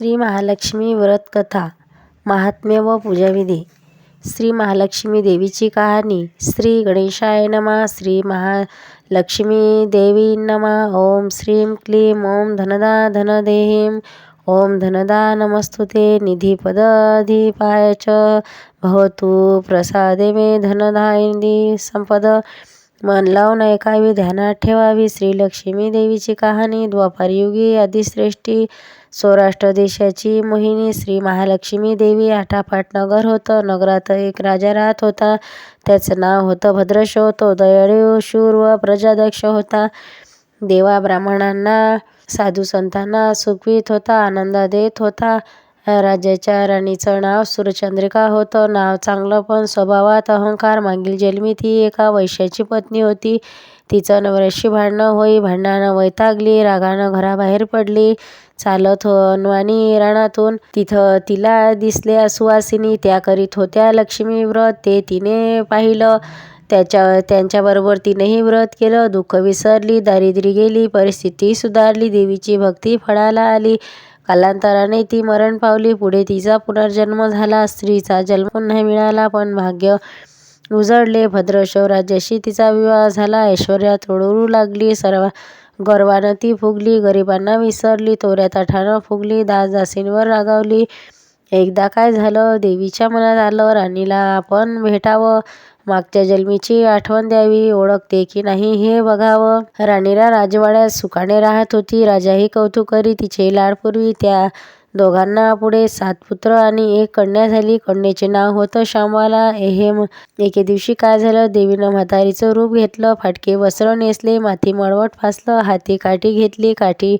श्री महालक्ष्मी व्रत कथा महात्म्य व पूजाविधी. श्री महालक्ष्मी देवीची कहाणी श्री गणेशाय नमा श्री महालक्ष्मी देवी नमा. ओम श्रीं क्लीं ओम धनदा धनदेहीं ओम धनदा नमस्तुते निधिपदधिपाय च भवतु. प्रसादे मे धनदायिनी संपद। मन लावून ऐकावी ध्यानात ठेवावी. श्रीलक्ष्मी देवीची कहाणी द्वापारयुगी आदिश्रेष्ठी सौराष्ट्र देशाची मोहिनी श्री महालक्ष्मी देवी आठापाट नगर होतं. नगरात एक राजा राहत होता. त्याचं नाव होतं भद्रशो. तो दयाळू शूर व प्रजादक्ष होता. देवा ब्राह्मणांना साधू संतांना सुखवीत होता आनंद देत होता. राजाच्या राणीचं नाव सुरचंद्रिका होतं. नाव चांगलं पण स्वभावात अहंकार. मागील जन्मी ती एका वैश्याची पत्नी होती. तिचं नवऱ्याशी भांडणं होई. भांडणानं वैतागली. रागानं घराबाहेर पडली. चालत हो अनवाणी राणातून तिथं तिला दिसल्या सुवासिनी त्या करीत होत्या लक्ष्मी व्रत. ते तिने पाहिलं. त्याच्या त्यांच्याबरोबर तिनेही व्रत केलं. दुःख विसरली. दारिद्र्य गेली. परिस्थिती सुधारली. देवीची भक्ती फळाला आली. कालांतराने ती मरण पावली. पुढे तिचा पुनर्जन्म झाला. स्त्रीचा जन्म पुन्हा मिळाला पण भाग्य उजळले. भद्रशव राज्याशी तिचा विवाह झाला. ऐश्वर्या रोडू लागली. सर्व गर्वानं ती फुगली. गरिबांना विसरली. तोऱ्या ताठानं फुगली. दासदासींवर रागावली. एकदा काय झालं? देवीच्या मनात आलं. राणीला आपण भेटावं. मागच्या जन्मीची आठवण द्यावी ओळखते की नाही हे बघावं. राणीला राजवाड्यात सुखाने राहत होती. राजाही कौतुक करी तिचे लाडपूर्वी त्या दोघांना पुढे सात पुत्र आणि एक कन्या झाली. कन्येचे नाव होतं श्यामाला. एहेम एके दिवशी काय झालं? देवीनं म्हातारीचं रूप घेतलं. फाटके वस्त्र नेसले. माथी मळवट फासलं. हाती काठी घेतली. काठी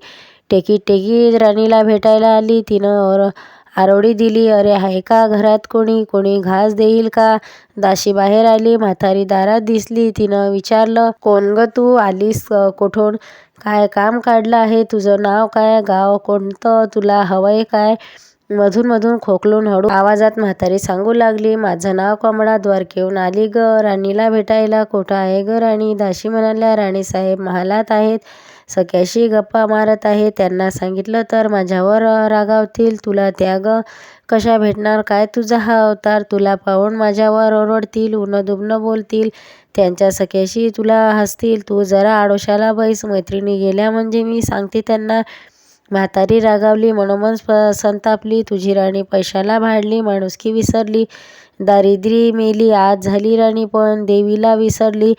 टेकी टेकी राणीला भेटायला आली. तिनं आरोडी दिली अरे आहे का घरात कोणी? कोणी घास देईल का? दाशी बाहेर आली म्हातारी दारात दिसली तिनं विचारलं कोण ग तू? आलीस कोठून? काय काम काढलं आहे? तुझं नाव काय? गाव कोणतं? तुला हवंय काय? मधून मधून खोकलून हळू आवाजात म्हातारी सांगू लागली माझं नाव कमळा द्वारकेहून आली ग राणीला भेटायला. कोठं आहे ग राणी? दाशी म्हणाल्या राणीसाहेब महालात आहेत. सख्याशी गप्पा मारत आहे. त्यांना सांगितलं तर माझ्यावर रागावतील? तुला त्याग कशा भेटणार? काय तुझा हा अवतार? तुला पाहून माझ्यावर ओरडतील उन दुबनं बोलतील. त्यांच्या सख्याशी तुला हसतील. तू जरा आडोशाला बैस. मैत्रिणी गेल्या म्हणजे मी सांगते त्यांना. म्हातारी रागावली मनोमन संतापली. तुझी राणी पैशाला भाडली माणुसकी विसरली. दारिद्री मेली. आज झाली राणी पण देवीला विसरली.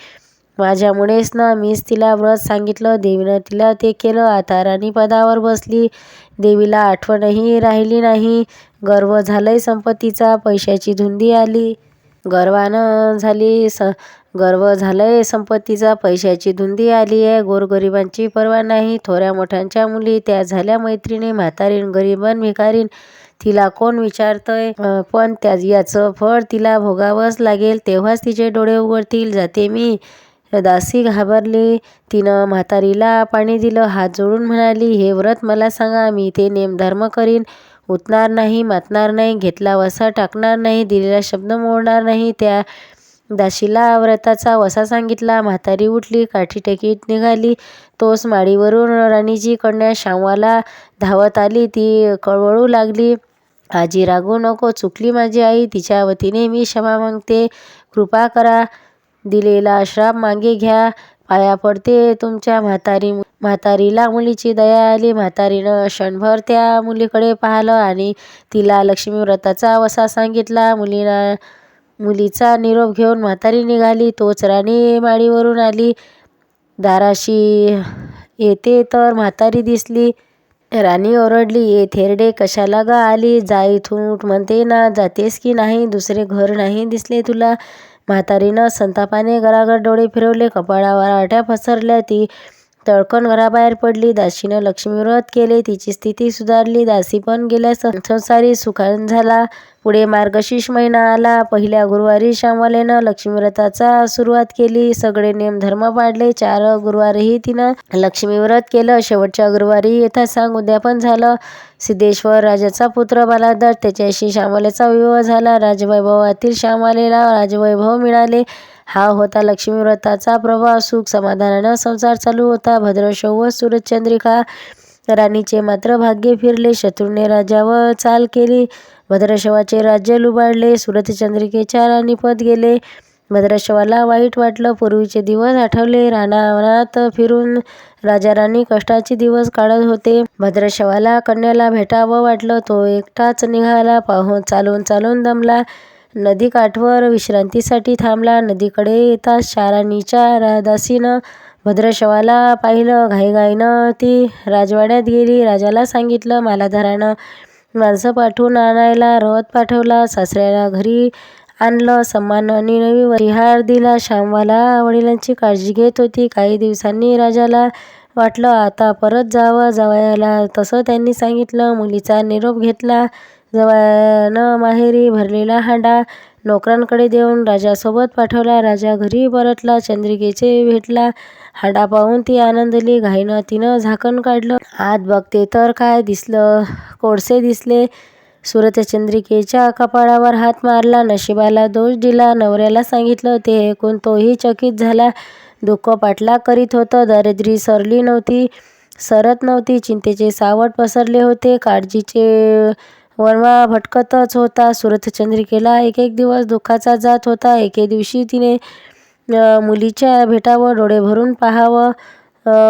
माझ्यामुळेच ना मीच तिला व्रत सांगितलं देवीनं तिला ते केलं. आता राणी पदावर बसली. देवीला आठवणही राहिली नाही. गर्व झालंय संपत्तीचा. पैशाची धुंदी आली. गर्वानं झाली स गर्व झालंय संपत्तीचा. पैशाची धुंदी आली आहे. गोरगरिबांची पर्वा नाही. थोड्या मोठ्यांच्या मुली त्या झाल्या मैत्रिणी. म्हातारीण गरिबान भिकारीन तिला कोण विचारतंय? पण त्या याचं फळ तिला भोगावंच लागेल. तेव्हाच तिचे डोळे उघडतील. जाते मी. दासी घाबरली. तिनं म्हातारीला पाणी दिलं हात जोडून म्हणाली हे व्रत मला सांगा मी ते नेमधर्म करीन. उतणार नाही मातणार नाही घेतला वसा टाकणार नाही दिलेला शब्द मोडणार नाही. त्या दाशीला व्रताचा वसा सांगितला. म्हातारी उठली काठी टेकीत निघाली. तोच माडीवरून राणीची कन्या श्यामवाला धावत आली. ती कळवळू लागली. आजी रागू नको चुकली माझी आई. तिच्या वतीने मी क्षमा मागते. कृपा करा. दिलेला श्राप मागे घ्या. पाया पडते तुमच्या म्हातारी म्हातारीला मुलीची दया आली. म्हातारीनं क्षणभर त्या मुलीकडे पाहिलं आणि तिला लक्ष्मी व्रताचा वसा सांगितला. मुलीला मुलीचा निरोप घेऊन म्हातारी निघाली. तोच राणी माडीवरून आली. दाराशी येते तर म्हातारी दिसली. राणी ओरडली ये थेरडे कशाला गा आली? जा इथून म्हणते ना. जातेस की नाही? दुसरे घर नाही दिसले तुला. म्हातारीनं संतापाने घराघर डोळे फिरवले कपाळावर आठ्या पसरल्या ती तळकण घराबाहेर पडली. दासीनं लक्ष्मीव्रत केले. तिची स्थिती सुधारली. दासी पण गेल्या संसारी सुखान झाला. पुढे मार्गशीर्ष महिना आला. पहिल्या गुरुवारी श्यामलेनं लक्ष्मीव्रताचा सुरुवात केली. सगळे नेम धर्म पाडले. चार गुरुवारीही तिनं लक्ष्मीव्रत केलं. शेवटच्या गुरुवारी येथा सांग उद्यापन झालं. सिद्धेश्वर राजाचा पुत्र बालादर त्याच्याशी श्यामलेचा विवाह झाला. राजवैभवातील श्यामलेला राजवैभव मिळाले. हा होता लक्ष्मीव्रताचा प्रभाव सुख समाधानानं संसार चालू होता. भद्रशव व सूरजचंद्रिका राणीचे मात्र भाग्य फिरले. शत्रूने राजावर चाल केली. भद्रशवाचे राज्य लुबाडले. सुरतचंद्रिकेच्या राणीपद गेले. भद्रशवाला वाईट वाटलं. पूर्वीचे दिवस आठवले. रानावनात फिरून राजा राणी कष्टाचे दिवस काढत होते. भद्रशवाला कन्याला भेटावं वाटलं. तो एकटाच निघाला. पाहून चालून चालून दमला. नदी काठवर विश्रांतीसाठी थांबला. नदीकडे येताच शाराणीच्या दासीनं भद्रशवाला पाहिलं. घाईघाईनं ती राजवाड्यात गेली. राजाला सांगितलं मालाधरानं माणसं पाठवून आणायला रथ पाठवला. सासऱ्याला घरी आणलं. सन्मानाने नवी परिहार दिला. श्यामवाला वडिलांची काळजी घेत होती. काही दिवसांनी राजाला वाटलं आता परत जावं. जावयाला तसं त्यांनी सांगितलं. मुलीचा निरोप घेतला. जवानं माहेरी भरलेला हांडा नोकरांकडे देऊन राजासोबत पाठवला. राजा घरी परतला. चंद्रिकेचे भेटला. हांडा पाहून ती आनंदली घाईनं तिनं झाकण काढलं. आत बघते तर काय दिसलं? कोळसे दिसले. सुरतचंद्रिकेच्या कपाळावर हात मारला. नशिबाला दोष दिला. नवऱ्याला सांगितलं ते ऐकून तोही चकित झाला. दुःख पाठलाग करीत होतं. दारिद्री सरली नव्हती सरत नव्हती. चिंतेचे सावट पसरले होते. काळजीचे वनवा भटकतच होता. सुरतचंद्रिकेला एक एक दिवस दुःखाचा जात होता. एके दिवशी तिने मुलीच्या भेटावं डोळे भरून पाहावं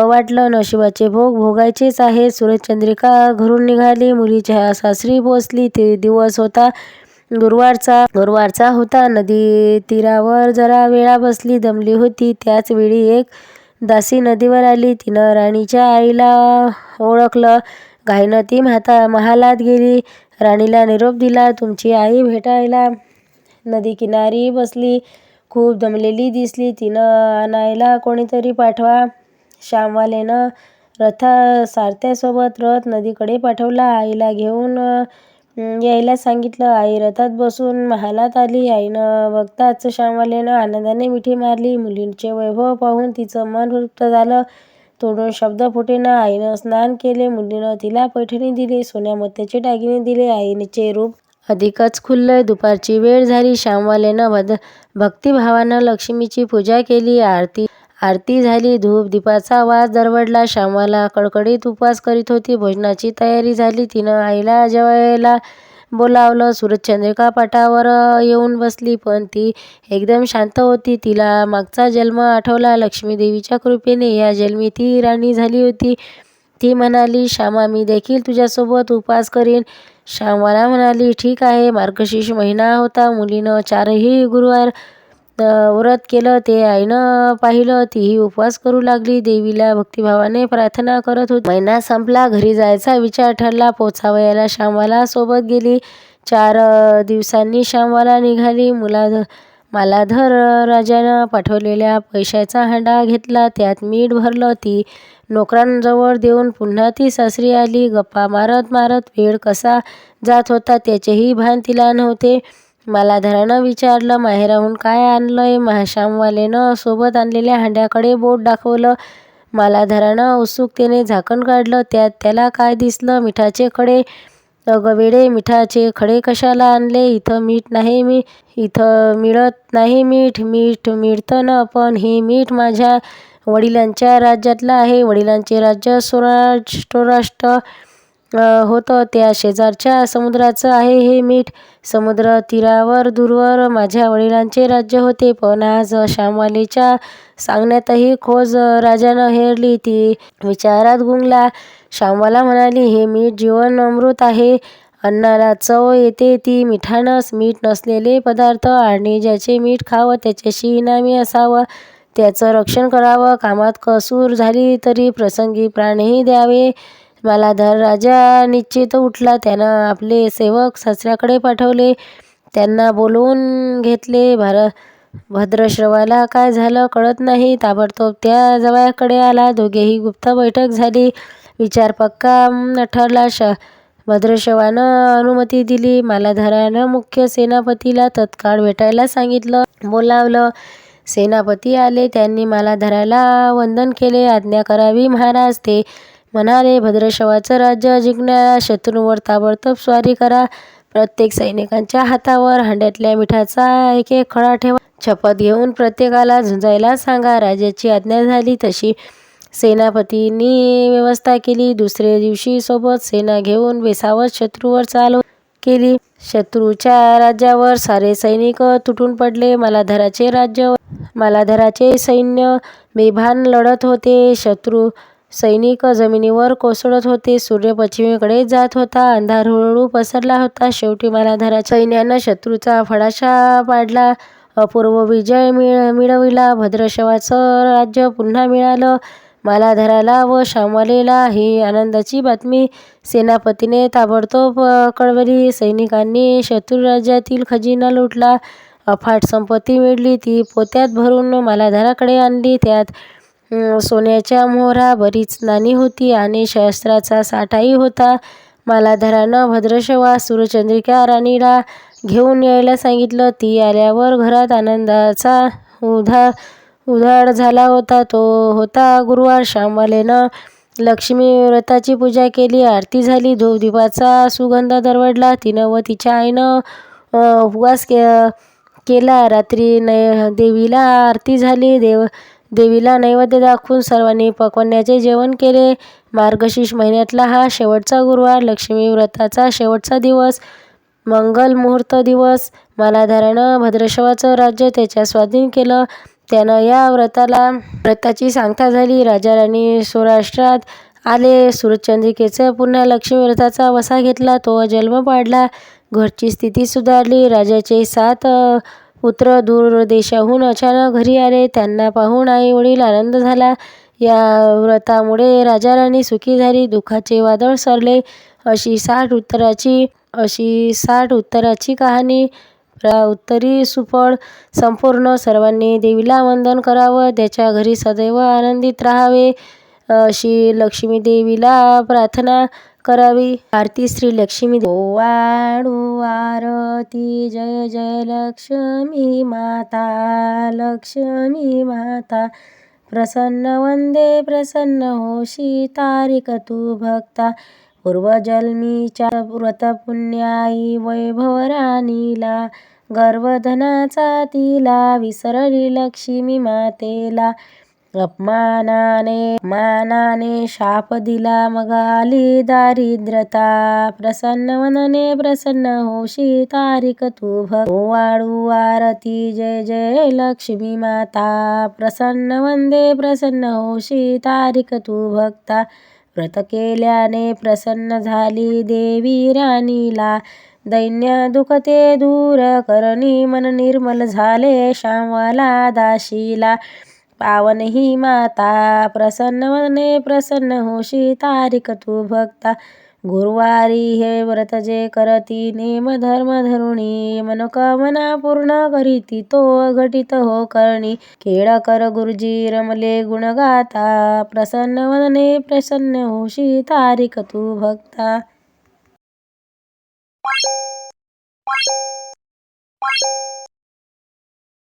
वाटलं. नशिबाचे भोग भोगायचेच आहे सुरतचंद्रिका घरून निघाली. मुलीच्या सासरी पोचली. ते दिवस होता. गुरुवारचा गुरुवारचा होता. नदी तीरावर जरा वेळा बसली. दमली होती. त्याच वेळी एक दासी नदीवर आली. तिनं राणीच्या आईला ओळखलं. घाईनं ती म्हाता महालात गेली. राणीला निरोप दिला तुमची आई भेटायला नदी किनारी बसली खूप दमलेली दिसली तिनं आणायला कोणीतरी पाठवा. श्यामवालेनं रथा सारथ्यासोबत रथ नदीकडे पाठवला आईला घेऊन यायला सांगितलं. आई रथात बसून महालात आली आईनं बघताच श्यामवालेनं आनंदाने मिठी मारली. मुलींचे वैभव पाहून तिचं मन तृप्त झालं. तोडून शब्द फुटेना आईनं स्नान केले. मुलीनं तिला पैठणी दिली. सोन्या मोत्याचे दागिने दिले. आईचे रूप अधिकच खुललंय. दुपारची वेळ झाली. श्यामवालेनं भद भक्तिभावानं लक्ष्मीची पूजा केली. आरती आरती झाली. धूप दीपाचा वास दरवडला. श्यामवाला कडकडीत उपवास करीत होती. भोजनाची तयारी झाली. तिनं आईला जेवायला बोलावलं. सुरतचंद्रिका पाटावर येऊन बसली. पण ती एकदम शांत होती. तिला मागचा जन्म आठवला. लक्ष्मीदेवीच्या कृपेने या जन्मी ती राणी झाली होती. ती म्हणाली श्यामा मी देखील तुझ्यासोबत उपवास करीन. श्यामाला म्हणाली ठीक आहे. मार्गशीर्ष महिना होता. मुलीनं चारही गुरुवार व्रत केलं ते आईनं पाहिलं तीही उपवास करू लागली. देवीला भक्तिभावाने प्रार्थना करत होती. महिना संपला घरी जायचा विचार ठरला. पोचावयाला श्यामवाला सोबत गेली. चार दिवसांनी श्यामवाला निघाली. मुला मालाधर राजानं पाठवलेल्या पैशाचा हंडा घेतला. त्यात मीठ भरलं. ती नोकरांजवळ देऊन पुन्हा ती सासरी आली. गप्पा मारत मारत वेळ कसा जात होता त्याचेही भान तिला नव्हते. मला धरणं विचारलं माहेराहून काय आणलंय? महाश्यामवालेनं सोबत आणलेल्या हांड्याकडे बोट दाखवलं. मला धरानं उत्सुकतेने झाकण काढलं. त्यात त्याला काय दिसलं? मिठाचे खडे. अगं वेडे मिठाचे खडे कशाला आणले? इथं मीठ नाही मी इथं मिळत नाही मीठ. मीठ मिळतं ना पण हे मीठ माझ्या वडिलांच्या राज्यातलं आहे. वडिलांचे राज्य सौराष्ट्र. होतं त्या शेजारच्या समुद्राचं आहे हे मीठ. समुद्र तीरावर दूरवर माझ्या वडिलांचे राज्य होते. पण आज श्यामवालीच्या सांगण्यातही खोज राजानं हेरली. ती विचारात गुंगला. श्यामवाला म्हणाली हे मीठ जीवन अमृत आहे. अन्नाला चव येते. ती मिठानस मीठ नसलेले पदार्थ आणि ज्याचे मीठ खावं त्याच्याशी इनामी असावं. त्याचं रक्षण करावं. कामात कसूर झाली तरी प्रसंगी प्राणही द्यावे. मालाधर राजा निश्चित उठला. त्यानं आपले सेवक सासऱ्याकडे पाठवले. त्यांना बोलवून घेतले भार भद्रश्रवाला काय झालं कळत नाही. ताबडतोब त्या जवळकडे आला. दोघेही गुप्त बैठक झाली. विचार पक्का ठरला. श भद्रश्रवानं अनुमती दिली. मालाधरानं मुख्य सेनापतीला तत्काळ भेटायला सांगितलं. बोलावलं. सेनापती आले. त्यांनी मालाधराला वंदन केले. आज्ञा करावी महाराज. ते म्हणाले भद्रशवाचं राज्य जिंकण्याला शत्रूंवर ताबडतोब स्वारी करा. प्रत्येक सैनिकांच्या हातावर हांड्यातल्या मिठाचा एक एक खडा ठेवा. शपथ घेऊन प्रत्येकाला झुंजायला सांगा. राजाची आज्ञा झाली तशी. सेनापतींनी व्यवस्था केली. दुसऱ्या दिवशी सोबत सेना घेऊन बेसावत शत्रूवर चाल केली. शत्रूच्या राज्यावर सारे सैनिक तुटून पडले. मालाधराचे राज्य मालाधराचे सैन्य बेभान लढत होते. शत्रू सैनिक जमिनीवर कोसळत होते. सूर्य पश्चिमेकडे जात होता. अंधार हळूहळू पसरला होता. शेवटी मालाधराच्या सैन्यानं शत्रूचा फडाशा पाडला. अपूर्व विजय मिळ मिळविला. भद्रशवाचं राज्य पुन्हा मिळालं. मालाधराला व श्यामलेला ही आनंदाची बातमी. सेनापतीने ताबडतोब कळवली. सैनिकांनी शत्रू राज्यातील खजिना लुटला. अफाट संपत्ती मिळली. ती पोत्यात भरून मालाधराकडे आणली. त्यात सोन्याच्या मोहरा बरीच नाणी होती आणि शस्त्राचा साठाही होता. मालाधरानं भद्रशवा सूर्यचंद्रिका राणीला घेऊन यायला सांगितलं. ती आल्यावर घरात आनंदाचा उधा उधाड झाला होता. तो होता गुरुवार. श्यामलेनं लक्ष्मी व्रताची पूजा केली आरती झाली. धूपदीपाचा सुगंध दरवडला. तिनं व तिच्या आईनं उपवास के केला. रात्री नय देवीला आरती झाली. देव देवीला नैवेद्य दाखवून सर्वांनी पकवण्याचे जेवण केले. मार्गशीर्ष महिन्यातला हा शेवटचा गुरुवार लक्ष्मी व्रताचा शेवटचा दिवस मंगल मुहूर्त दिवस. मालाधारानं भद्रशवाचं राज्य त्याच्या स्वाधीन केलं. त्यानं या व्रताला व्रताची सांगता झाली. राजा राणी सौराष्ट्रात आले. सूर्यचंद्रिकेचं पुन्हा लक्ष्मी व्रताचा वसा घेतला. तो जन्म पाडला. घरची स्थिती सुधारली. राजाचे सात पुत्र दूर देशाहून अचानक घरी आले. त्यांना पाहून आई वडील आनंद झाला. या व्रतामुळे राजाराणी सुखी झाली. दुःखाचे वादळ सरले. अशी साठ उत्तराची अशी साठ उत्तराची कहाणी. उत्तरी सुफळ संपूर्ण सर्वांनी देवीला वंदन करावं. त्याच्या घरी सदैव आनंदित राहावे. अशी लक्ष्मी देवीला प्रार्थना. करावी. आरती श्री लक्ष्मी वाडू आरती. जय जय लक्ष्मी माता. लक्ष्मी माता. प्रसन्न वंदे प्रसन्न होशी. तारिक तू भक्ता. पूर्वजन्मीच्या व्रतपुण्याई वैभव राणीला. गर्वधनाचा तिला. विसरली लक्ष्मी मातेला. अपमानाने मानाने शाप दिला मग आली दारिद्रता प्रसन्न वनने प्रसन्न होशी तारिक तू वाळू आरती जय जय लक्ष्मी माता. प्रसन्न वंदे प्रसन्न होशी तारिक तू भक्ता. व्रत केल्याने प्रसन्न झाली देवी राणीला. दैन्य दुखते दूर करणी मन निर्मल झाले श्यामला दाशीला. पावन ही माता प्रसन्न वने प्रसन्न होशी तारिक तू भक्ता गुरुवारी हे व्रत जे करती नेम धर्म धरुणी मनोकामना पूर्ण करीती तो घटित हो करणी केळकर गुरुजी रमले गुणगाता प्रसन्न वने प्रसन्न होशी तारिक तू भक्ता Bye.